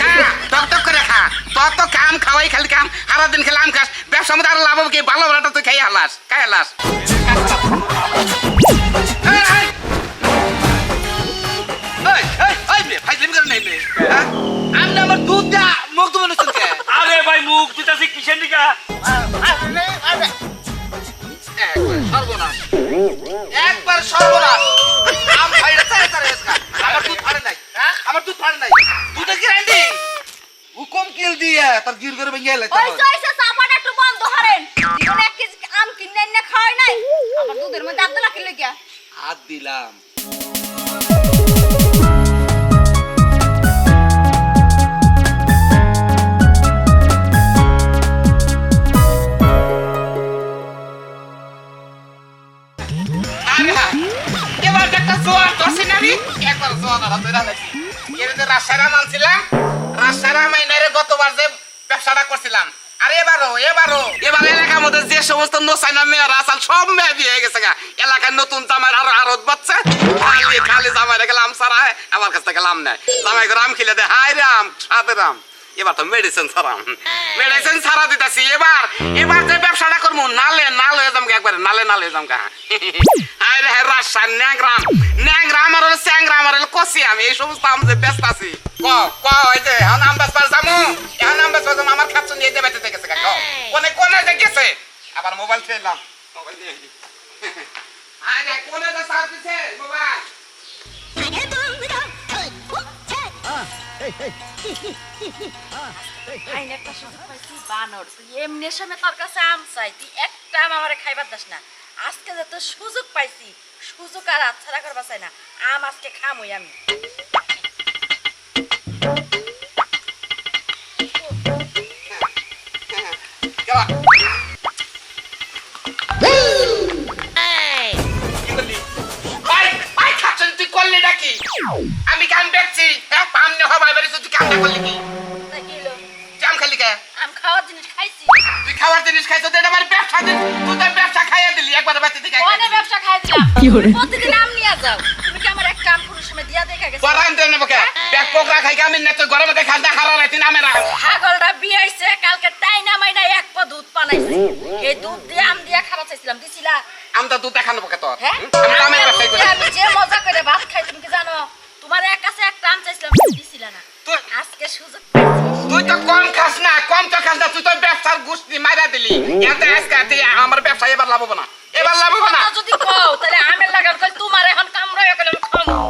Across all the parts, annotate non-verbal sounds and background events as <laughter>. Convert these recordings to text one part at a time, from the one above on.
খা টক টক করে খা। তোর তো কাম খাওয়াই খালি কাম সারা দিন খেলে আম খাস। ব্যবসা মধ্যে আরও লাভ হবে কি? ভালো ভালোটা তুই খাই হালাস খাই হালাস। হ্যাঁ? আরে ভাই মুখ দিতাছি কিসের দিকা একবার সর্বনাশ। একবার সর্বনাশ। আম খাইলে তারে তারে আমার দুধ ফাড়ে আমার দুধ ফাড়ে নাই। দুধে রান্দি? হুকুম কিল দিয়ে তার গির করে ভেঙে এলে ওই সইছে চাপাটা একটু বন্ধ করেন। জীবনে এক কেজি আম কিনে এনে খাওয়াই নাই। আমার দুধের মধ্যে আদা লাখি লেগে হাত দিলাম। হ্যাঁ, এবার একটা জোয়ার রাজশাহীরা মানছিলাম, রাজশাহীরা মাইনারে গতবার যে ব্যবসাটা করছিলাম, আর এবারও, এবারও, এবার এলাকার মধ্যে যে সমস্ত নোসাইনা মেয়েরা আসাল সব মেয়ে হয়ে গেছে গা। এলাকায় নতুন জামাই আরও আরত বাচ্চা। খালি খালি জামাই গেলাম লাম সারা আমার কাছ থেকে লাম নেয়। জামাই রাম খেলে দে। হাই রাম সাথে রাম। এবার তো মেডিসিন ছাড়াম। মেডিসিন ছাড়া দিতেছি এবার এবার যে ব্যবসাটা করব নালে নাল হয়ে যাম একবারে নালে নালে হয়ে যাম গা হাই রে রাজশাহী ন্যাংরাম ন্যাংরাম আর হলো স্যাংরাম আর হলো কষি আমি এই সমস্ত আম যে ব্যস্ত আছি। ক ক ওই যে এখন আম বেসবার যামু এখন আম বেসবার যামু আমার খাচ্ছ নিয়ে যাবে থেকে গেছে গা কোনে কোনে যে গেছে? আবার মোবাইল ফেললাম মোবাইল দিয়ে দিই হাই রে কোনে যে দিছে মোবাইল আইন একটা সুযোগ পাইছি বানর তুই এমনি সময় তোর কাছে আম চাই তুই একটা আম আমারে খাইবার দাস না। আজকে যে তোর সুযোগ পাইছি সুযোগ আর আচ্ছাড়া করবা চাই না। আম আজকে খামই আমি। নাকি? আমি কাম দেখছি হ্যাঁ পামনে হবাই বাড়ি তুই কামটা করলি কি? তা কি জাম খালি কে? আম খাওয়ার জিনিস খাইছি। তুই খাওয়ার জিনিস খাইছ তো এটা আমার ব্যবসা দিন তুই তো ব্যবসা খাইয়া দিলি একবার বাতি দিকে অনেক ব্যবসা খাই দিলাম প্রতিদিন আম নিয়ে যাও। তুমি কি আমার একটা আম পুরুষ সময় দিয়া দেখা গেছে? গরম দেন না বকে ব্যাগ পোকরা খাই আমি না তুই গরমে খাস না হারা রাতি না ছাগলটা বিয়াইছে কালকে তাই না মাইনা এক পা দুধ পানাইছে এই দুধ দিয়ে আম দিয়ে খাওয়া চাইছিলাম দিছিলা? আমটা তুই দেখানো বকে তোর? হ্যাঁ? দুধ করি দিয়ে আমি যে মজা এতে আজকে তুই আমার ব্যবসা এবার লাভ হবে না। এবার লাভ হবে না। যদি কও তাহলে আমের লাগাম কই তোমার এখন কামড়ায় গেলে আমি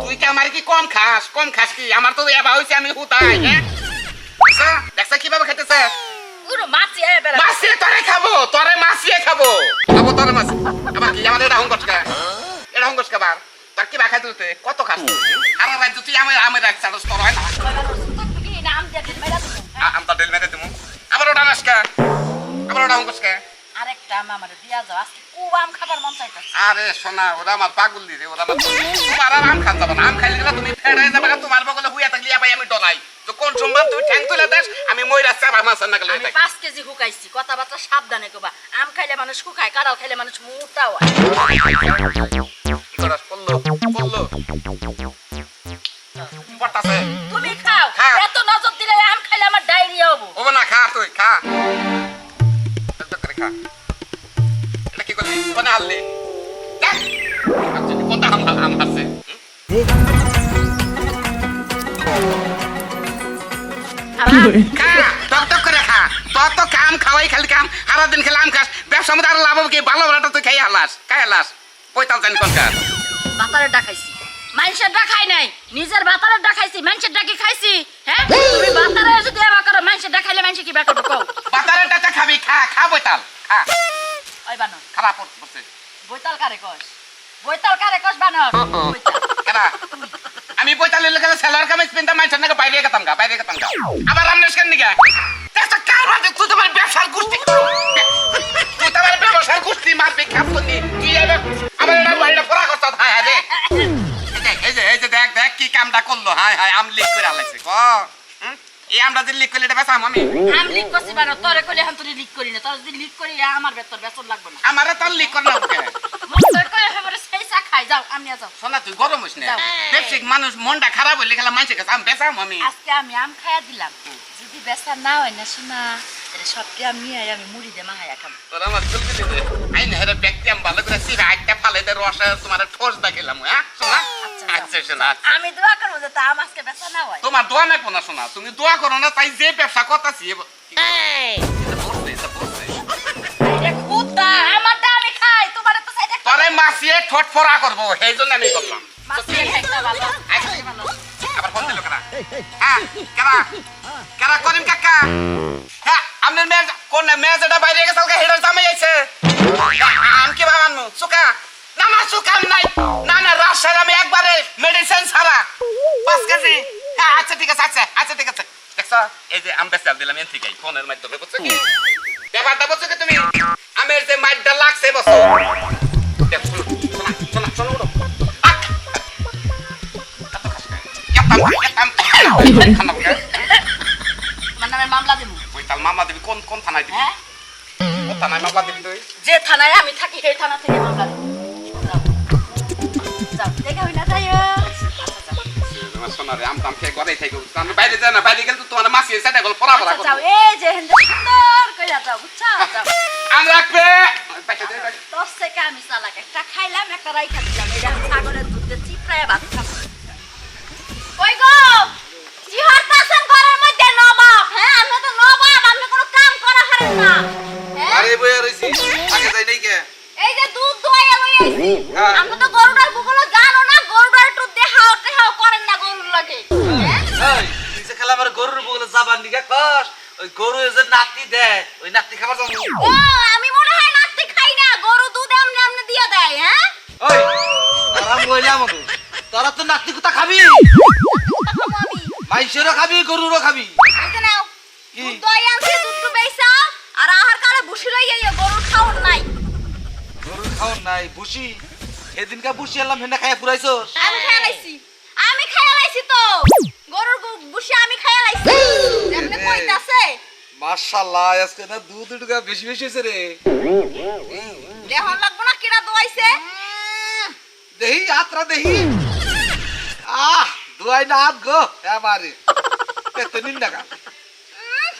তুই কি আমার কি কম খাস? কম খাস কি? আমার তো এবার হয়েছে আমি হুতাই হ্যাঁ? দেখছা? কীভাবে খেতেছে? পুরো মাছি আয় বেড়া মাছিয়ে তোরে খাব তোরে মাছিয়ে খাব। খাব তোরে মাছ আবার কি? আমাদের এটা হঙ্গস কা? এটা হঙ্গস খাবার তোর কি বাখাই তুলতে? কত খাস তুই? আমার রাজ্য তুই আমার আমার রাখ চালস তোর হয় না। আবার ওটা আরেকটা আম আমার দিয়া যাও আজকে খুব আম খাবার মন চাইতেছে। আরে সোনা ওরা আমার পাগল দি রে ওরা আমার তোমার আর আম খান যাবে না। আম খাইলে গেলে তুমি ফেড়াই যাবে না তোমার বগলে হুইয়া থাকলে পাই আমি ডরাই। তো কোন সময় তুই ঠ্যাং তুলে দেস আমি মইরা চাবা মাছ না গেলে আমি পাঁচ কেজি হুকাইছি কথাবার্তা সাবধানে কবা। আম খাইলে মানুষ হুকায় কারাও খাইলে মানুষ মোটাও হয়। করস? পড়ল পড়ল। পড়তাছে। তুমি খাও। এত নজর দিলে আম খাইলে আমার ডায়রিয়া হব। ও না খা তুই খা। টক টক করে খা এটা কি করলি কোনে হারলি দেখ কোনটা আম আম হারছে তো কাম খাওয়াই খালি কাম সারা দিন খেলে আম খাস। ব্যবসা মধ্যে আরও লাভ হবে কি? ভালো ভালোটা তুই খাই হালাস খাই হালাস পঁয়তাল জানি কোনকার। বাতারের ডাকাইছি। মানুষের ডাকাই নাই। নিজের বাতারের ডাকাইছি মানুষের ডাকি খাইছি হ্যাঁ? তুমি বাতারের যদি এবার করো মানুষের ডাকাইলে মানুষ কি বের করবে কও বাতারের টাটা খাবি খা খা পঁয়তাল খা। ওই বানর। খারাপ হচ্ছে বৈতাল কারে কস? বৈতাল কারে কস বানর। কেনা আমি পঁয়তাল্লিশ লেগে সেলার কামে স্পিনটা মাইছেন নাকি বাইরে গেতাম গা বাইরে গেতাম গা। আবার আমনেস কেন নিগা? দেখছ কার বাদে তুই তোমার ব্যবসার গোষ্ঠী? তুই তোমার ব্যবসার গোষ্ঠী মার বিখ্যাত করলি তুই এবার আমার এটা বাড়িটা পড়া করছ হায় হায় রে এই যে এই যে দেখ দেখ কি কামটা করল। হায় হায় আম লিক করে আলাইছে ক? এই আমরা যে লিক করলে এটা বেসাম আমি? আমি লিক করছি তোরে কইলে এখন তুই লিক করি না। তোর যদি লিক করি আমার বেতন বেতন লাগবে না। আমারে তোর লিক ওকে তোর খাই যাও আমি যাও। শোনা তুই গরম না। মানুষ মনটা খারাপ হইলে খেলা মানুষের কাছে আমি বেচাম আমি। আজকে আমি আম খাইয়া দিলাম। যদি বেচা না হয় না শোনা সবকে আমি আই, আমি মুড়ি দে মাহাইয়া খাম। তোর আমার চলবি দে আই হেরে ব্যক্তি আমি ভালো করে সিরা আটটা ফালে দে রসে তোমার ঠোস দেখিলাম হ্যাঁ? শোনা আচ্ছা, শোনা আচ্ছা। আমি দোয়া করব যে তা আম আজকে না হয়। তোমার দোয়া না শোনা তুমি দোয়া করো না তাই যে ব্যবসা করতেছি আরে খুদা আমারটা আমি খাই তোমার তো সাইডে তরে মাসিয়ে ঠোঁট ফোড়া করব সেই জন্য আমি করলাম আচ্ছা, আবার ফোন দিল কেনা? হ্যাঁ কেনা? কেনা করিম কাকা? হ্যাঁ আপনার মেয়ে কোন মেয়ে যেটা বাইরে গেছে হেডার আম কি বাবান সুকা। না না সুকাম নাই। না না রাজশাহী আমি একবারে মেডিসিন ছাড়া। পাঁচ কেজি। হ্যাঁ আচ্ছা ঠিক আছে আচ্ছা আচ্ছা ঠিক আছে। দেখছ এই যে আম বেচাল দিলাম এন থেকে ফোনের মাধ্যমে বুঝছ কি? ব্যাপারটা বুঝছ কি তুমি? আমের যে মাইটটা লাগছে বসো দেখ, শোনো, শোনো, শোনো, শোনো, শোনো। আক! আমার নামে মামলা দেবো মামলা দিবি কোন কোন থানায় দিবি? হ্যাঁ? কোন থানায় মামলা দিবি তুই? যে থানায় আমি থাকি সেই থানা থেকে মামলা দেবো। আমার সোনারে আম খেয়ে ঘরেই থেকে আমি বাইরে যাই না বাইরে গেলে তো তোমার মাসি সেটা গেল পড়া পড়া আচ্ছা যাও এই যে হেন্দে সুন্দর কইরা যাও বুঝছ? যাও আম রাখবে। দশ থেকে আমি চালাক একটা খাইলাম একটা রাইখা দিলাম। এটা ছাগলের দুধ দিয়ে চিপড়ায় ভাত খাব কই গো? জিহার পাশন ঘরের মধ্যে নবাব হ্যাঁ? আপনি তো নবাব আপনি কোনো কাম করা হারেন না হ্যাঁ? আরে বইয়া রইছি আগে যাই নাই কে? এই যে দুধ দোয়াইয়া লই আইছি হ্যাঁ। তো গরুটার বুকলো জানো না গরুটার একটু দেহাও টেহাও করেন না গরুর লাগে। হ্যাঁ? এই তুই যে খেলা আমার গরুর বলে যাবার নিগা কস ওই গরু যে নাতি দেয় ওই নাতি খাবার যাব ও আমি মনে হয় নাতি খাই না গরু দুধ এমনি এমনি দিয়ে দেয় হ্যাঁ? ওই তোরা মহিলা আমাকে তোরা তো নাতি কুতা খাবি। খাব খাবি গরুরও খাবি। যে নাও? দুধ দই আনছি দুধটু বেইসা আর আহার কালে বসি লই আইয়া গরুর খাওন নাই। গরুর খাওয়ার নাই বুসি সেদিনকে বুসি এলাম হেনা খাইয়া ফুরাইছস। আমি খাইয়া লাইছি। আমি খাইয়া লাইছি তো। গরুর বুসি আমি খাইয়া লাইছি। আপনি কইতাছে। মাশাআল্লাহ আজকে না দুধ দুটুকা বেশি বেশি হইছে রে। দেহন লাগবো না কিরা দোয়াইছে? দেহি আত্রা দেহি। আহ দোয়াই না হাত গো এবারে এত নিন টাকা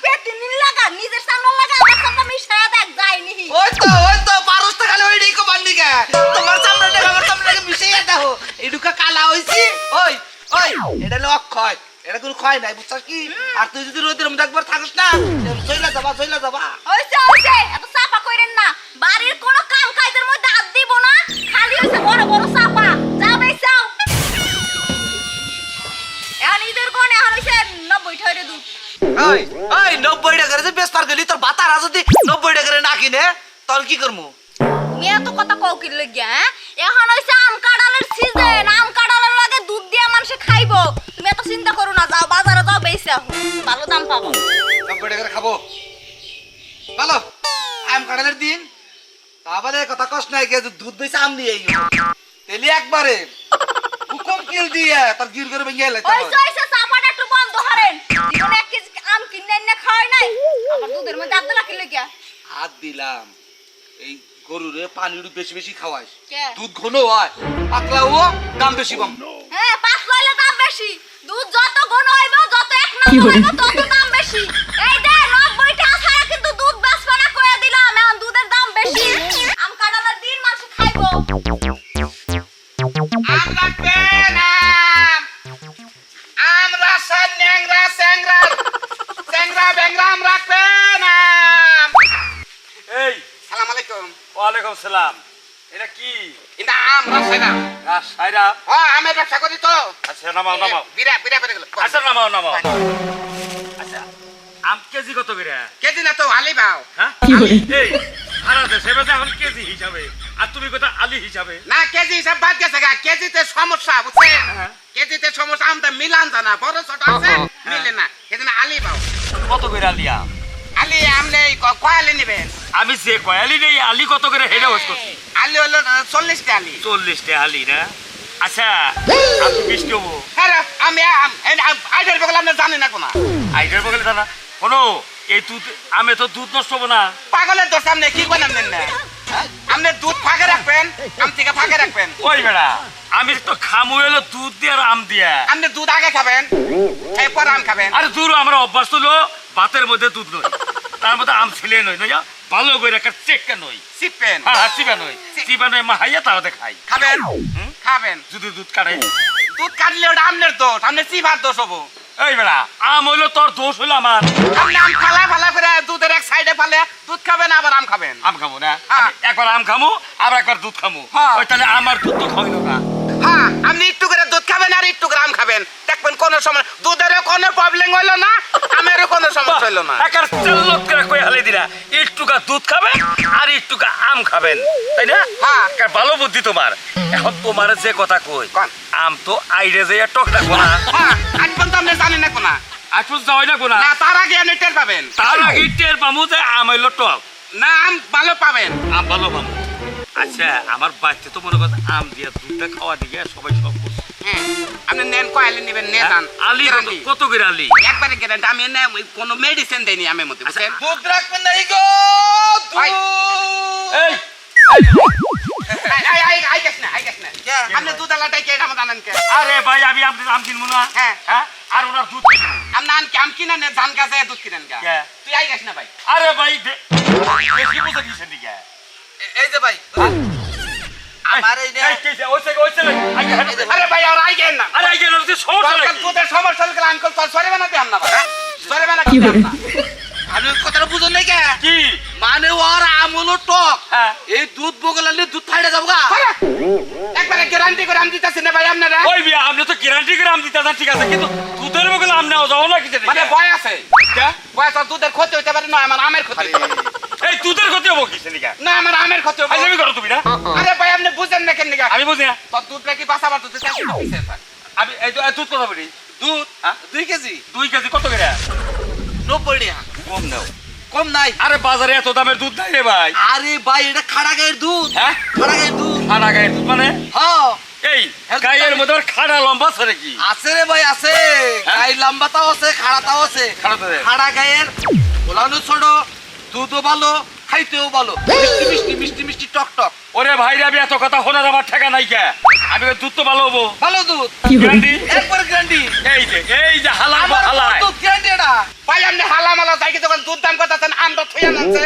উম, নিন লাগা নিজের সামনে লাগা আমার সামনে মিশায়া দেখ যায়নি ওই তো ওই তো পারস তো খালি ওই ডিকো বান্দি কে তোমার সামনে দেখো আমার সামনে দেখো মিশাইয়া দেখো। এডুকা কালা হইছি। ওই ওই এটা হলো অক্ষয়। এটা কোনো ক্ষয় নাই বুঝছস কি? আর তুই যদি রোদের মধ্যে একবার থাকিস না চইলা যাবা চইলা যাবা। হইছে হইছে এত চাপা কইরেন না। বাড়ির কোনো কাম কাজের মধ্যে হাত দিব না খালি হইছে বড় বড় ওই নব্বই টাকা যে বেশ পার গেলি তোর বাতারা যদি নব্বই টাকা না কিনে তোর কি করব তুমি এত কথা কও কি লাগিয়া হ্যাঁ? এখন হইছে আম কাঁঠালের সিজন আম কাঁঠালের লাগে দুধ দিয়ে মানুষে খাইবো। তুমি এত চিন্তা করো না যাও বাজারে যাও বেসে ভালো দাম পাবো। নব্বই টাকা খাব। ভালো আম কাঁঠালের দিন। তারপরে কথা কষ্ট নাই কে দুধ বেশি আম দিয়ে তেলি একবারে হুকুম কিল দিয়ে তার গির করে ভেঙে এলে জীবনে এক কেজি আম কিনে খাওয়াই নাই? আমার দুধের মধ্যে আদলা কি লাগিয়া হাত দিলাম। এই গরুরে পানি বেশি বেশি খাওয়াইস। দুধ ঘন হয়। পাতলা ও দাম বেশি কম। হ্যাঁ পাঁচ লইলে দাম বেশি। দুধ যত ঘন হইব যত এক নম্বর হইব তত দাম বেশি। এই দে নব্বই টাকা ছাড়া কিন্তু দুধ বেচবে না কইয়া দিলাম। এখন দুধের দাম বেশি। আম কাঁঠালের দিন মানুষ খাইবো। আম রাখবে না। রাসা ন্যাংরা স্যাংরা স্যাংরা ব্যাংরা আম রাখবে না এই সালাম আলাইকুম। ওয়ালাইকুম সালাম। এটা কি? এটা আম রাসাই না সাইরা? হ্যাঁ আমের ব্যবসা করি তো। আচ্ছা নামাও নামাও। বিরা বিরা বেড়ে গেল। আচ্ছা নামাও নামাও। আচ্ছা আম কেজি কত করে? কেজি না তো আলি বাও। হ্যাঁ? এই সারা দেশে বেচে এখন কেজি হিসাবে আর তুমি কথা আলি হিসাবে? না কেজি হিসাব বাদ গেছে গা কেজিতে সমস্যা বুঝছেন? হ্যাঁ। কেজিতে সমস্যা আমটা মিলান জানা বড় ছোট আছে মিলে না সেজন্য আলি পাও কত করে আলি আম? আলি আমনে ক- কয় আলি নেবেন? আমি যে কয়ালি নেই আলি কত করে হেডে হোস করছি আলি হলো চল্লিশটা আলি। চল্লিশটা আলি না? আচ্ছা আমি বিশ নেব হ্যাঁ আমি আইডের বগল আপনি জানেন না কোনো আইডের বগলে দাদা শোনো এই দুধ আমে তো দুধ নষ্ট হব না। পাগলের দোষ আপনি কি করেন না? আপনি দুধ ফাঁকে রাখবেন আম থেকে ফাঁকে রাখবেন। ওই বেড়া? আমি তো খামু এলো দুধ দিয়ে আর আম দিয়া। আপনি দুধ আগে খাবেন এরপর আম খাবেন। আরে দূর আমার অভ্যাস হলো ভাতের মধ্যে দুধ নই। তার মধ্যে আম ছিলে নই নই ভালো করে একটা চেকটা নই। চিপবেন হ্যাঁ হ্যাঁ চিবা নই। চিবা নই মাহাইয়া তাহলে খাই। খাবেন। খাবেন। যদি দুধ কাটাই দুধ কাটলে ওটা আমনের দোষ আপনার চিভার দোষ হব। এই বেড়া আম হইল তোর দোষ হইল আমার। আপনি আম ফালা ফালা করে দুধের এক সাইডে ফালে। দুধ খাবেন আবার আম খাবেন? আম খামু না। হ্যাঁ। একবার আম খামু আর একবার দুধ খামু। হ্যাঁ। ওই তাহলে আমার দুধ তো খাইলো না হ্যাঁ আপনি একটু করে দুধ খাবেন আর একটু করে আম খাবেন। দেখবেন কোনো দুধেরও কোনো প্রবলেম হইল না আমেরও কোনো সমস্যা হইল না। একার করে কই হালে একটুকা দুধ খাবেন আর একটুকা আম খাবেন। তাই না? হ্যাঁ। ভালো বুদ্ধি তোমার। এখন তোমার যে কথা কই আম তো আইরে যে টক রাখব না হ্যাঁ কোনা আজপুর যাওয়াই না। না তার আগে আপনি টের পাবেন। তার আগে টের পামু যে আম টক। না আম ভালো পাবেন। আম ভালো পামু। আচ্ছা আমার বাচ্চা তো মনে করছে আম দিয়া দুধটা খাওয়া দিয়ে সবাই সব হ্যাঁ আপনি নেন কয়ালি নেবেন নে যান। আলি কত-। করে আলি? একবারে গ্যারান্টি আমি নে কোনো মেডিসিন দেইনি আমের মধ্যে বুঝছেন? দুধ রাখবেন না এই গো এই I I I I guess না আই গেছ না। কে? আপনি দুধ আলাটাই কে আমার জানেন কে? আরে ভাই আমি আপনার আম কিনবো না। হ্যাঁ। হ্যাঁ? আর ওনার দুধ আপনি আন কি আম কিনা ধান গাছে দুধ কিনেন কে? তুই আই গেছ না ভাই। আরে ভাই বেশি বুঝে দিয়েছেন দিকে এই যে ভাই। আমার এই এই ওই থেকে ওই থেকে আগে হাঁটো দে। আরে ভাই আর আই গেন না। আরে আগে না সমস্যা দরকার সমস্যা হলে আমি কল সরে বানাতে আম না ভাই হ্যাঁ? সরে আমি কথাটা বুঝুন নাই কে? কি? মানে ওর আম হলো টক। হ্যাঁ। এই দুধ বগলালে দুধ ফাইডে যাব গা। একবারে গ্যারান্টি করে আম দিতেছি না ভাই আপনারা? ওই বিয়া আপনি তো গ্যারান্টি করে আম দিতে ঠিক আছে কিন্তু দুধের মগলে আম নেওয়া যাব না কিছু মানে ভয় আছে? বয়স আর দুধের ক্ষতি হইতে পারে না আমার আমের ক্ষতি এই দুধের ক্ষতি হব কিছু নিকা না আমার আমের ক্ষতি হবে। আমি করো তুমি না। আরে ভাই আপনি বুঝেন না কেন নিগা আমি বুঝি না। তোর দুধ নাকি বাঁচাবার দুধ ভাই? আমি এই দুধ কথা বলি। দুধ হ্যাঁ? দুই কেজি? দুই কেজি কত করে? নব্বই টাকা। কম দাও কম নাই। আরে বাজারে এত দামের দুধ নাই রে ভাই। আরে ভাই এটা খাড়া গায়ের দুধ। হ্যাঁ? খাড়া গায়ের দুধ। খাড়া গায়ের দুধ মানে? হ্যাঁ। এই গায়ের মধ্যে খাড়া লম্বা আছে নাকি? আছে রে ভাই আছে। হ্যাঁ? গাই লম্বাটাও আছে খাড়াটাও আছে। খাড়া গায়ের ওলানো ছোট দুধও ভালো খাইতেও ভালো। মিষ্টি মিষ্টি মিষ্টি মিষ্টি টক টক। ওরে ভাই রে আমি এত কথা শোনার আমার ঠেকা নাই কে? আমি দুধ তো ভালো হব। ভালো দুধ। গ্যারান্টি একবার গ্যারান্টি এই যে এই যে হালা আমার হালায় দুধ গ্যারান্টি এটা। ভাই আপনি হালা মালা যাই কি দুধ দাম কত আমটা থুয়ে আনছে।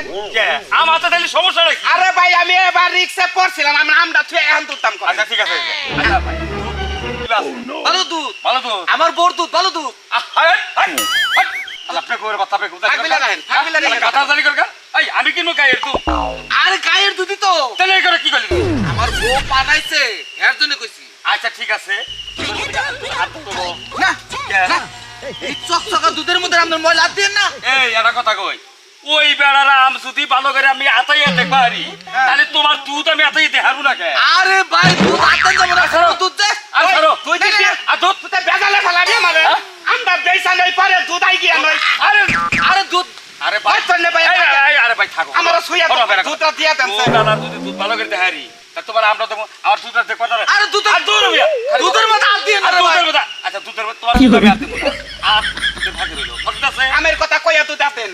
আমার হাতে তাহলে সমস্যা নাকি আরে ভাই আমি এবার রিক্সে পড়ছিলাম আমি আমটা থুয়ে এখন দুধ দাম আচ্ছা ঠিক আছে। আচ্ছা ভাই দুধ ভালো দুধ। ভালো তো আমার বোর দুধ ভালো দুধ। করে পে থাকবিলা থাকবিলা। কথা জানি এই আমি কিনবো গায়ের দুধ? আরে গায়ের দুধই তো। তাহলে এই করে কি করলি? আমার বউ বানাইছে এর জন্য কইছি। আচ্ছা ঠিক আছে। না না এই চকচকা দুধের মধ্যে আপনার ময়লা দিয়ে না। এই একটা কথা কই? ওই বেড়ার আম যদি ভালো করে আমি আতাইয়া দেখবা পারি তাহলে তোমার দুধ আমি আতাইয়া দেখাবো না কে? আরে ভাই দুধ হাতে যাব না ছাড়ো। দুধ দে আর ছাড়ো তুই দিবি? আর দুধ তুই বেজালে ফেলাবি আমারে। হ্যাঁ? আমটা বেচা নই পরে দুধ আই গিয়া নই আরে আরে দুধ আরে ভাই। ভাই তোর নে ভাই থাকো। আমার সুইয়া করো, করো। দুধটা দিয়া দেন ও দাদা যদি দুধ ভালো করে দেখারি তা তোমার আমরা দেবো আমার দুধটা দেখো না আরে দুধ আর দূর হইয়া। দুধের মধ্যে হাত দিয়ে না আর রে ভাই দুধের মধ্যে আচ্ছা দুধের মধ্যে তোমার দুধ আমি আর দেবো। আর ভাগে রইল। আমের কথা কইয়া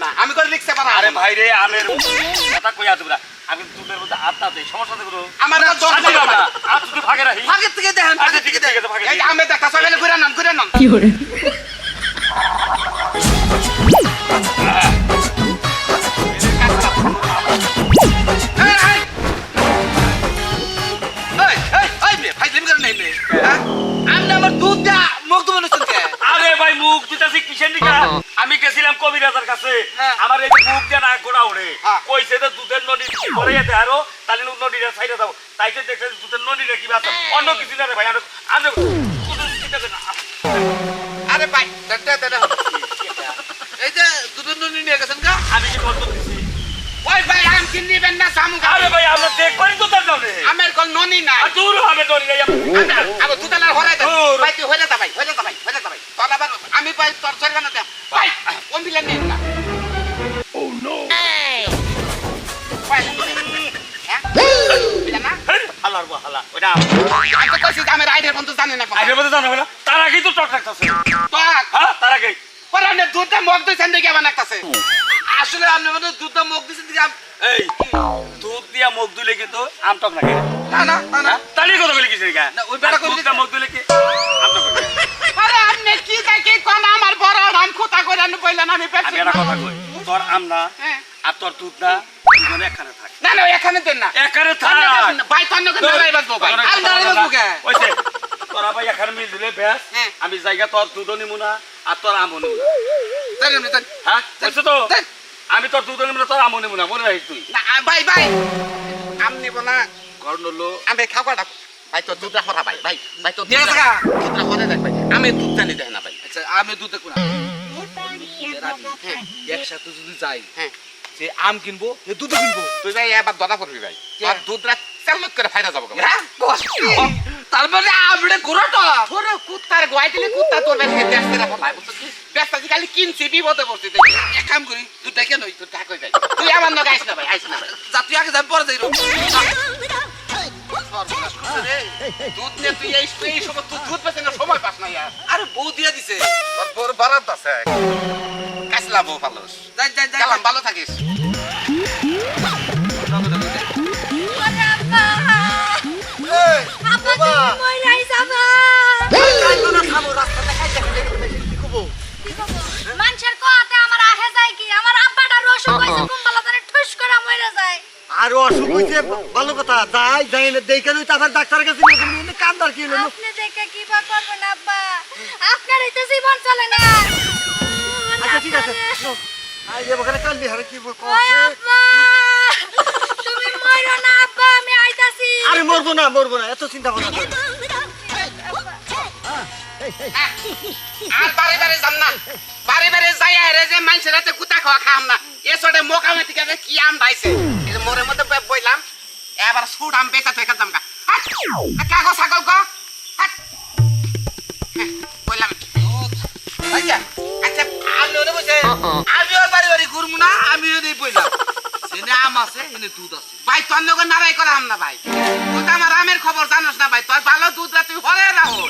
না। আমি করে রিক্সে পারা আরে ভাই রে আমের কথা কইয়া দেবো না। আমি দুধের মধ্যে আটটা দেই। সমস্যা দেখো আমার তো না। আর ভাগে রাখি থেকে দেখেন আচ্ছা থেকে ভাগে এই। দেখা সবাই ঘুরে নাম ঘুরে নাম। এই, কাছে হ্যাঁ। আমার এই মুখ দিয়ে না গোড়া উড়ে। হ্যাঁ। কইছে যে দুধের নদী করে যেতে আরও তাহলে নদীটা সাইডে দাও। তাই তো দেখছে দুধের নদীটা কি আছে অন্য কিছু না রে ভাই আমি আমি করি আরে ভাই দে দে দে এই যে দুধের ননি নিয়ে গেছেন গা? আমি কি বলতো দিছি? ওই ভাই আম কিন দিবেন না সামু আরে ভাই আমরা তো তার নাম। ননি দূর হবে নদী দুতালার হরাই দে ভাই তুই হইলে জানি না কোন আগে বলতে জানো না? তার আগেই তো টক রাখতেছে তো হ্যাঁ তার আগেই। পরানে দুধটা মগ দুই সেন্ডে গিয়ে বানাইতাছে আসলে আপনি মানে দুধটা মুখ দিয়েছেন আম- এই দুধ দিয়া মুখ দিলে কিন্তু আম টক লাগে। না না না না। তালি কথা বলে কিছু না, ওই বেটা কইলে দুধটা মুখ দিলে কি আম টক লাগে? আরে আপনি কি দেখি কোন আমার বড় আম খুঁতা করে আনু বললেন? আমি আমি পেপসি একটা কথা কই তোর আম না হ্যাঁ। আর তোর দুধ না দুজনে একখানে থাক। না না এখানে দেন না। একখানে থাক। ভাই তন্ন করে দাঁড়াই বাজবো ভাই। তোর আমি দাঁড়াই কে? ওইছে তোরা ভাই এখানে মিল ব্যাস। হ্যাঁ। আমি জায়গা তোর দুধও নিমু না আর তোর আমও নিমু না। হ্যাঁ? তো? আমি তোর নিমু না তোর আমও নিমু না মনে রাখিস তুই। ভাই ভাই আম নিব না। ঘর নলো আমি খাওয়া ডাক ভাই তো দুধটা হরা ভাই ভাই। ভাই তো নিয়ে গেছে গা? দুধটা হরে দেখ ভাই। আমি দুধ জানি দেখ না ভাই। আচ্ছা আমি দুধে কোনা? একসাথে যদি যাই হ্যাঁ। যে আম কিনবো এ দুধও কিনবো। তুই ভাই এবার দরা করবি ভাই। তোর দুধটা চালুক করে ফায়দা যাব হ্যাঁ বস। তারপরে আমড়ে ঘোরাটা তোর কুত্তার গোয়াই দিলে কুত্তা তোর বেশি ব্যস্ত না বলাই বুঝছিস ব্যস্ত খালি কিনছি বিপদে পড়ছি এক কাম করি দুধটা কেন তুই টাকা যাই তুই আমার নগে আইস না ভাই আইস না ভাই। যাত্রী আগে যাই পরে যাই। দুধ নিয়ে তুই এই এই সময় তুই দুধ বেচে না সময় পাস না ইয়ার আরে বউ দিয়া দিছে। তোর বড় বরাদ আছে। কাসলা বউ ভালো যাই যাই যাই। ভালো থাকিস। মইরাই যাবা কাইলো না থামো, রাস্তা দেখাই দেখো, কি করব? কি আমার আব্বাটা রসুন কইছে কুম্বালা আপনার এই তো চলে না আচ্ছা কান্দি কি বল- ওই আব্বা তুমি মইরো না আরে মরবো না মরবো না এত চিন্তা করো। আর যাম না। বাড়ি বাড়ি যাই আরে যে মানুষের হাতে কুতা খাওয়া খাম না। এ ছোটে মোকামে থেকে যে কি আম দাইছে। এই যে মধ্যে বইলাম এবার সুট আম বেচা থেকে যাম গা। কাগজ ছাগল গো। বললাম আচ্ছা, আচ্ছা আমি ওরে বসে, আমিও বাড়ি বাড়ি ঘুরবো না, আমিও এই বইলাম। এনে আম আছে, এনে দুধ আছে। ভাই তোর লোক নারাই করা আম না ভাই। তুই তো আমার আমের খবর জানোস না ভাই। তোর ভালো দুধ রা তুই হরে রাখো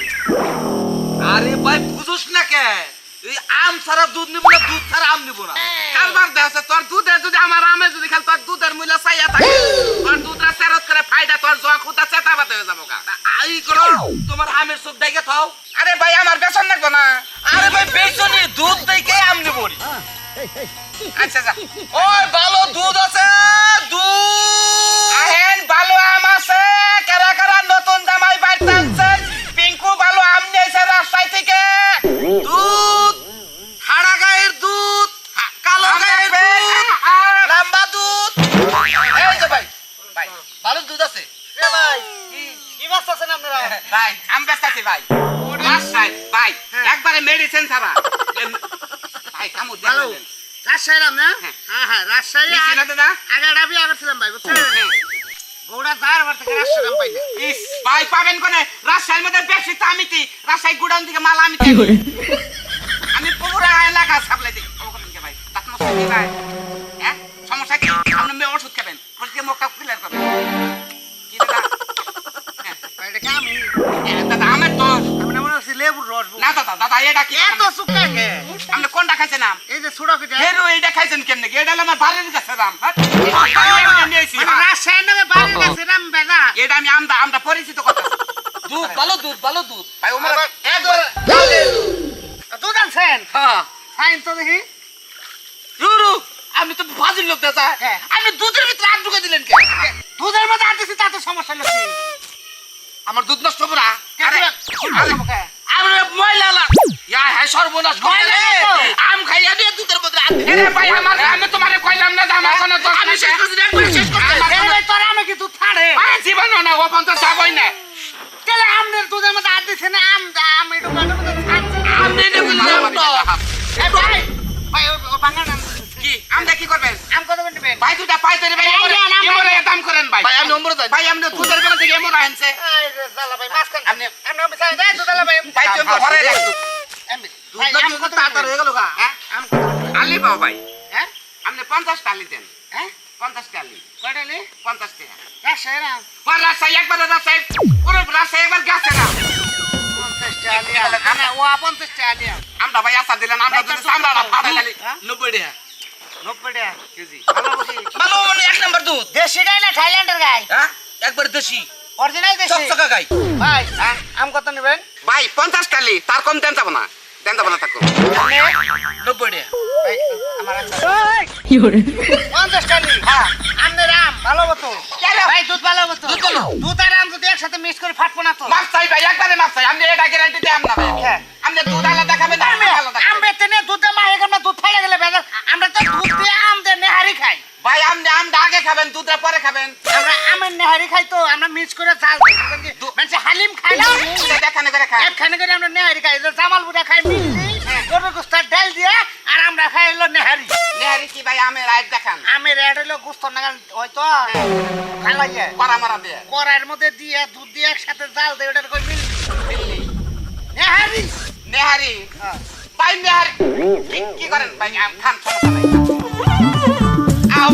আরে ভাই বুঝোস না কে? এই আম ছাড়া দুধ নিব না দুধ ছাড়া আম নিব না। কালবার দেহছে তোর দুধের যদি আমার আমের যদি খাল তোর দুধের দুধরা বেতন লাগবো না। আরে ভাই বেচনি দুধ দেখে আম নিব আচ্ছা যা ওই ভালো দুধ আছে দুধ। আহেন ভালো আম আছে কারা কারা নতুন জামাই বাড়িতে আনছেন পিঙ্কু ভালো আম নিয়েছে রাস্তায় থেকে। দুধ হাড়া গায়ের দুধ কালো গায়ের দুধ। লম্বা দুধ। এই যে ভাই ভাই ভালো দুধ আছে। এ ভাই কি মাছ আছেন আপনারা? ভাই আম বেচাচ্ছি ভাই। রাস্তায় ভাই একবারে মেডিসিন ছাড়া <laughs> ভাই কামু ভালো না? হ্যাঁ। হ্যাঁ হ্যাঁ রাজশাহী আগে ডাবি আগে ছিলাম ভাই বুঝছেন? যার থেকে রাজশাহী রাম পাইলে। ইস ভাই পাবেন কোনে? রাজশাহীর মধ্যে ব্যবসা তো আমি তি রাজশাহী গুডাউন থেকে মাল আমি আমি পুরা এলাকা সাপ্লাই দিই। ভাই কি ভাই? হ্যাঁ? সমস্যা কি? আপনি মেয়ে ওষুধ খাবেন। ওষুধ মুখটা ক্লিয়ার করবেন কি দাদা? হ্যাঁ, আমের তো আমি মনে হচ্ছে লেবুর রস না দাদা দাদা এটা কি এত শুকা কে? আপনি কোনটা খাইছেন আম এই যে কেটে। হেরো খাইছেন কেমনে এটা হলো আমার বাড়ির কাছে দাম হ্যাঁ? আমি হ্যাঁ। রাজশাহীর নামে বাড়ির কাছে বেলা। এটা আমি আমদা আমরা পরিচিত কথা। দুধ ভালো দুধ ভালো দুধ। ভাই ওমর একবার দুধ আনছেন? হ্যাঁ। তো দেখি। আপনি তো ফাজিল লোক দাদা। হ্যাঁ। আপনি দুধের ভিতরে আট ঢুকে দিলেন কে দুধের মধ্যে আনতেছি তাতে সমস্যা নেই। আমার দুধ নষ্ট হবে না। আমি ময়লা ইয়া হ্যাঁ সর্বনাশ করতে। তো। আম খাইয়া দিয়ে দুধের আট এরে ভাই আমার আমি তোমারে কইলাম না যে আমার কোনো দোষ আমি শেষ করছি একবার শেষ কোনো- এই তোর আমি কি দুধ ছাড়ে? আরে জীবনও না ও পর্যন্ত যাবই না। তাহলে আমনের দুধের মধ্যে আর দিছে না? আম আম একটু গানের মধ্যে ছাড়ছে। আম নিয়ে তো ভাই ভাই ও বাঙাল আম কি? আমরা কি করবেন? আম কত করে নেবেন? ভাই দুটা পাই ধরে ভাই দেন, দাম করেন ভাই। ভাই আমি নম্বর যাই। ভাই আপনি দুধের বেলা থেকে এমন আনছে। এই যে জালা ভাই মাছ খান আপনি- আপনি আমি চাই দেয় দুধ ভাই। ভাই তুমি ঘরে রাখছো না হয়ে হ্যাঁ? আলি পাও ভাই। হ্যাঁ? আপনি পঞ্চাশ টালি দেন। হ্যাঁ? পঞ্চাশ টালি কয়টা নি পঞ্চাশ টাকা। রাজশাহী পর রাস্তায় একবার রাস্তায় পুরো রাস্তায় একবার গেছে না। নিয়ে আমরা ভাই আশা দিলেন আমরা যদি ফাটাই দিলি নব্বই টাকা। নব্বই টাকা কেজি। ভালো এক নাম্বার দুধ। দেশি গাই না থাইল্যান্ডের গাই? হ্যাঁ? একবার দেশি। অরিজিনাল দেশি? চকচকা গাই। ভাই আম কত নেবেন? ভাই পঞ্চাশ টালি তার কম দেন যাব না। যাব না থাকো নব্বই আমার আম দুধ দুধ? দুধ আম একসাথে মিক্স করে ফাটবো না তো মাছ চাই ভাই একবারে মাছ চাই আপনি এটা গ্যারান্টি না ভাই হ্যাঁ। আপনি দুধ আলাদা খাবেন না আমি আলাদা আম খাবেন। বেচতে নিয়ে দুধটা মাহে আমরা দুধ ফেলে গেলে আমরা তো দুধ দিয়ে আম দিয়ে নেহারি খাই ভাই আমটা আগে খাবেন দুধটা পরে খাবেন। আমরা আমের নেহারি খাই তো আমরা মিক্স করে চাল মানে হালিম খাই না? দেখানে করে একখানে করে আমরা নেহারি খাই। জামাল বুড়া খাই মিষ্টি হ্যাঁ। গরুর গোস্তার ডাল দিয়ে আর আমরা খাই হলো নেহারি। নেহারি কি ভাই আমের রাইট দেখান। আমের রেড হলো গোস্ত নাগাল হয়তো খালাইয়ে। করা মারা দিয়ে। কড়াইয়ের মধ্যে দিয়ে দুধ দিয়ে একসাথে জাল দিয়ে ওটার কই মিল নেহারি। নেহারি। হ্যাঁ। ভাই নেহারি কি- করেন? ভাই আম খান সমস্যা নাই। <laughs>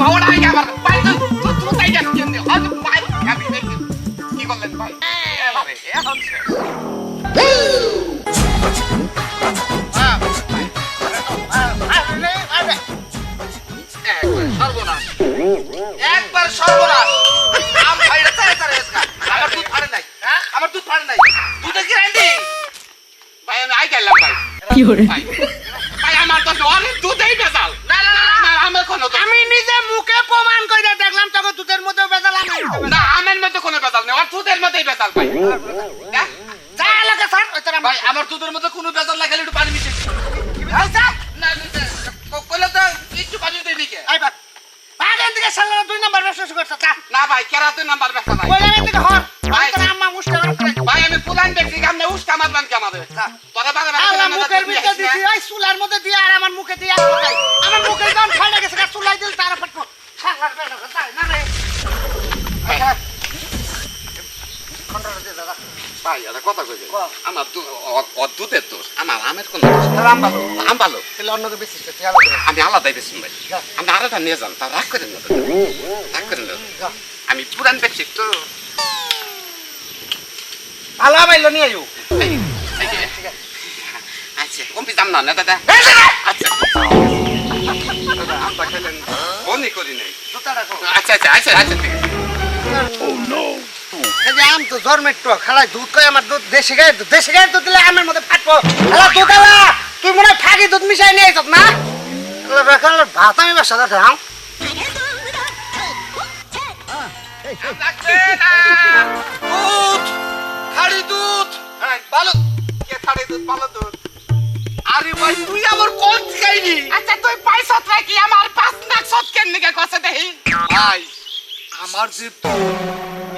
কি করলেন ভাই এখন একবার সর্বনাশ একবার সর্বনাশ আম ভাইরা তারে তারে আমার দুধ ফাড়ে নাই আমার দুধ ফাড়ে নাই দুধে গ্যারান্টি ভাই আমি আই গেলাম ভাই ভাই ভাই আমার তো অনেক দুধেই বেজাল না না না না আমার কোনো দোষ আমি নিজে মুখে প্রমাণ করে দেখলাম তখন দুধের মধ্যে বেজাল। আমি না আমের মধ্যে কোনো বেজাল নেই আর দুধের মধ্যেই বেজাল ভাই। হ্যাঁ? যা এলাকা স্যার ওই তোরা ভাই আমার দুধের মধ্যে কোনো বেজাল না খেলে একটু পানি মিশে না কইলে তো একটু পানি দিয়ে দিকে। আই বাদ বাগান থেকে সালানা দুই নাম্বার ব্যবসা শুরু করছে না ভাই কেরা নাম্বার ব্যবসা নাই হর ভাই। আম্মা ভাই আমি পুলান দেখছি আপনি উস্কা মারবেন কে আমাদের? তোরা বাগে আল্লাহ মুখের ভিতরে দিছি ওই চুলার মধ্যে দিয়ে আর আমার মুখে দিয়ে যখন ফাইলে গেছে গা, চুলাই দিল তার ফাটবো সাংঘাত বেজাল, তাই না রে? ঘন্টাটা দিয়ে দাদা। ভাই এটা কথা বল। আমার দু- অ- অ- দুধের দোষ। আমার আমের কোন। আম ভালো তাহলে অন্যকে বেশি। আমি আলাদাই বেশি ভাই। আমি আলাদা নিয়ে যান তা রাগ করেন না রাগ করেন না আমি পুরান ব্যক্তি তো। ভালো পাইলো নিয়ে আইও। আচ্ছা কমপি দাম না না দাদা। আচ্ছা। আমটা খেলেন। বনি করি নাই আচ্ছা আচ্ছা আচ্ছা আচ্ছা ঠিক আছে। এই যে আম তো জন্মের টক খালাই দুধ কই আমার দুধ দেশি গায়ের দুধ দেশি গায়ের দুধ দিলে আমের মধ্যে ফাটবো। খালা দুধ আলা তুই মনে হয় ফাঁকি দুধ মিশাই নিয়ে আইছত না? ভাত আমি বাসা খাও লাগবে দুধ খাড়ি দুধ। ভালো কে খাড়ি দুধ ভালো দুধ? আরে ভাই তুই আমার কোন খাইনি আচ্ছা তুই পয়সা কি? আমার পাঁচ লাখ সৎ কেন নিকে কষে দেহি ভাই আমার যে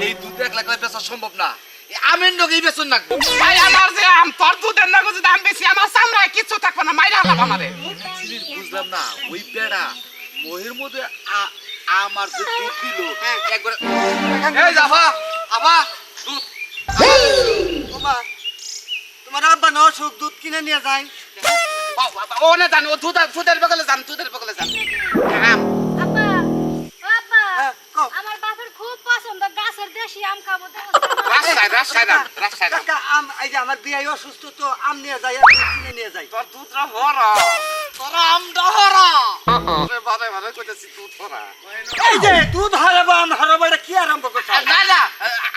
এই দুধ এক লাখ বেচা সম্ভব না। আমের নগেই বেচন না ভাই আমার যে আম তোর দুধের না গুজি দাম বেশি আমার সামনে কিছু থাকবে না মাইরা হালাম আমারে। বুঝলাম না ওই বেড়া মহের মধ্যে আমার যে দুধ দিল একবার এই জাফা আবা দুধ। তোমার তোমার আব্বা ন সুখ দুধ কিনে নিয়ে যায়? ও, না জান ও দুধ দুধের বগলে যান দুধের বগলে যান। আব্বা ও আব্বা হ্যাঁ। আমার বাপের খুব পছন্দ গাছের দেশি আম খাব কাকা আম এই যে আমার বিয়াই অসুস্থ তো আম নিয়ে যায় দুধ কিনে নিয়ে যায়। তোর দুধটা ভরা তোরা আম ডহরা। আরে বারে বারে কইতেছি দুধ ভরা এই যে দুধ হারাবো আম হারাবো এটা কি আরম্ভ করছ? না না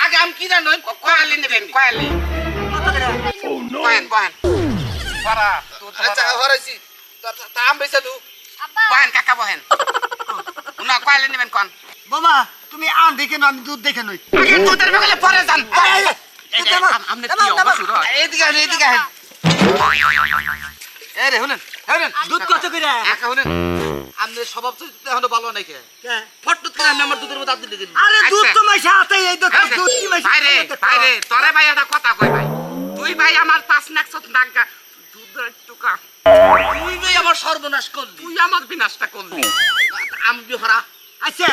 আগে আম কি জানো? কয়ালি নেবেন কয়ালি। কয়েন দুধ ভরা হরাইছি তা- তা বেচা দু বহেন কাকা বহেন। <laughs> না কয়ালি নেবেন কোন? বাবা তুমি আম দেখে আমি দুধ দেখে নই। দুধের বগলে পরে যান। আমনে কি রে দুধ কত করে। একা শুনেন। আমনে স্বভাব চরিত্র এখনও ভালো নাই কে? ফটফট করে আমি আমার দুধের মধ্যে হাত দিলে দিন। আরে দুধ আচ্ছা। তো হাতে এই দেখো দুধ কি ভাই রে ভাই রে তোরে ভাই একটা কথা কই ভাই। তুই ভাই আমার পাঁচ লাখ সত নাগা টুকা তুই ভাই সর্বনাশ করলি। তুই আমার বিনাশটা করলি। আম বিহরা আচ্ছা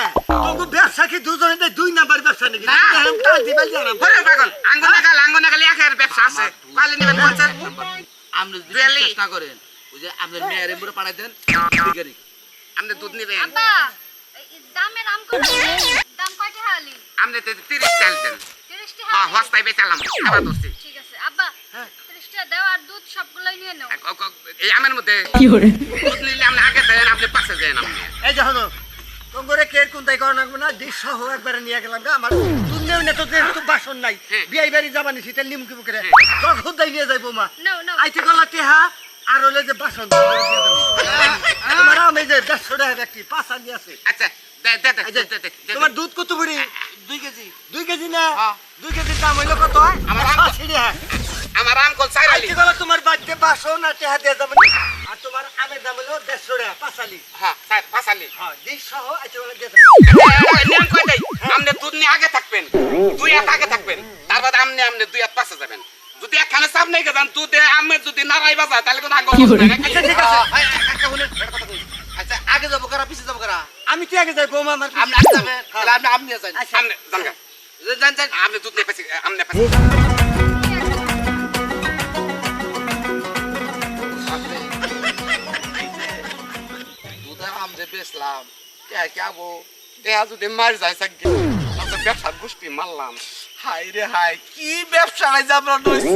তোকে ব্যবসা কি দুজনে দুই নাম্বার ব্যবসা নাকি? না। আমি কাল দিবাল জানাম ওরে পাগল আঙ্গুল নাগাল আঙ্গুল নাগাল একের ব্যবসা আছে। কালি নেবেন বলছেন আপনি যদি Really? করেন ওই যে আপনার মেয়ের এমবুরে পাঠাই দেন বিগারি আপনি দুধ নেবেন। আব্বা দাম কয়টা হালি? আপনি তো তিরিশ চাল দেন। 30 হ্যাঁ হস্তায় বেচালাম। আবার ধরছি ঠিক আছে আব্বা। 30 টাকা দাও আর দুধ সবগুলোই নিয়ে নাও। এই আমের মধ্যে দুধ নিলে আপনি আগে দেন আপনি আপনি পাশে যান আপনি। এই যে হলো তোমরে কে কোন তাই করা লাগবে না? ডিশ সহ একবারে নিয়ে গেলাম গা আমার দুনিয়াও না তো তো বাসন নাই। হ্যাঁ। বিয়াই বাড়ি যাবানি সেটা নিমকি বুকে হ্যাঁ। যখন তাই নিয়ে যাইবো মা. আইতে গলা টেহা আর হলে যে বাসন <laughs> তোমার আমি যে দেড়শো টাকা ব্যক্তি পাঁচ আনি আছে। আচ্ছা দে দে দে এই যে, দে, দে, দে, দে, তোমার দুধ কত বুড়ি? দুই কেজি। দুই কেজি না? হ্যাঁ। দুই কেজির দাম হইল কত? হয় আমার আমার আম- টাকা আমার আইতে গলা তোমার বাড়িতে বাসন আর টেহা দিয়ে যাবেন আর তোমার আমের দাম হলো দেড়শো টাকা হ্যাঁ চাই পাঁচালি। হ্যাঁ ডিশ সহ আইতে গলা দিয়ে যাবেন নিয়ম কয় দেই? আপনি দুধ নিয়ে আগে থাকবেন দুই হাত আগে থাকবেন। তারপর আপনি আপনি দুই হাত পাশে যাবেন। যদি একখানে চাপ নেই গেছেন দুধে আমের যদি নাড়াই বাজা তাহলে কোনো আগে আচ্ছা ঠিক আছে। একটা কথা কই। আচ্ছা আগে যাব কারা পিছিয়ে যাব কারা? আমি কি আগে যাই বৌমা আমার আপনি আগে যাবেন তাহলে আপনি আপনি যান আচ্ছা। আপনি জানগা যান যান আপনি দুধ নিয়ে পাশে আপনি পাশে। কে কে আবো দেহা যদি মার যায় সাকি তাহলে ব্যবসার গোষ্ঠী মারলাম হাই রে হাই কি ব্যবসা নাই আমরা নইছি।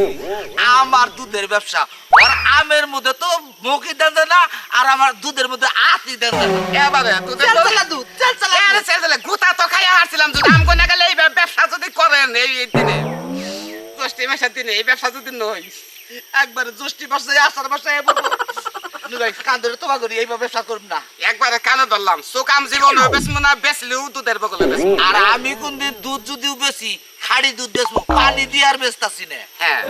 আমার দুধের ব্যবসা আর আমের মধ্যে তো মকি দেন না আর আমার দুধের মধ্যে আতি দেন এবারে দুধে চাল দুধ চাল চালা আরে গুতা তো খাইয়া হারছিলাম যদি আম কোনা গেলে এই ব্যবসা যদি করেন এই দিনে। গোষ্ঠী মাসের দিনে এই ব্যবসা যদি নই একবারে আষাঢ় মাসে এ বলব। নুরাই কান তোমা করি এইভাবে ব্যবসা করব না। একবারে কানে ধরলাম। চোকাম জীবন বেচমু না বেচলেও দুধের বগলে আর আমি কোনদিন দুধ যদিও বেশি খাড়ি দুধ বেচবো পানি দিয়ে আর বেচতাছি না। হ্যাঁ।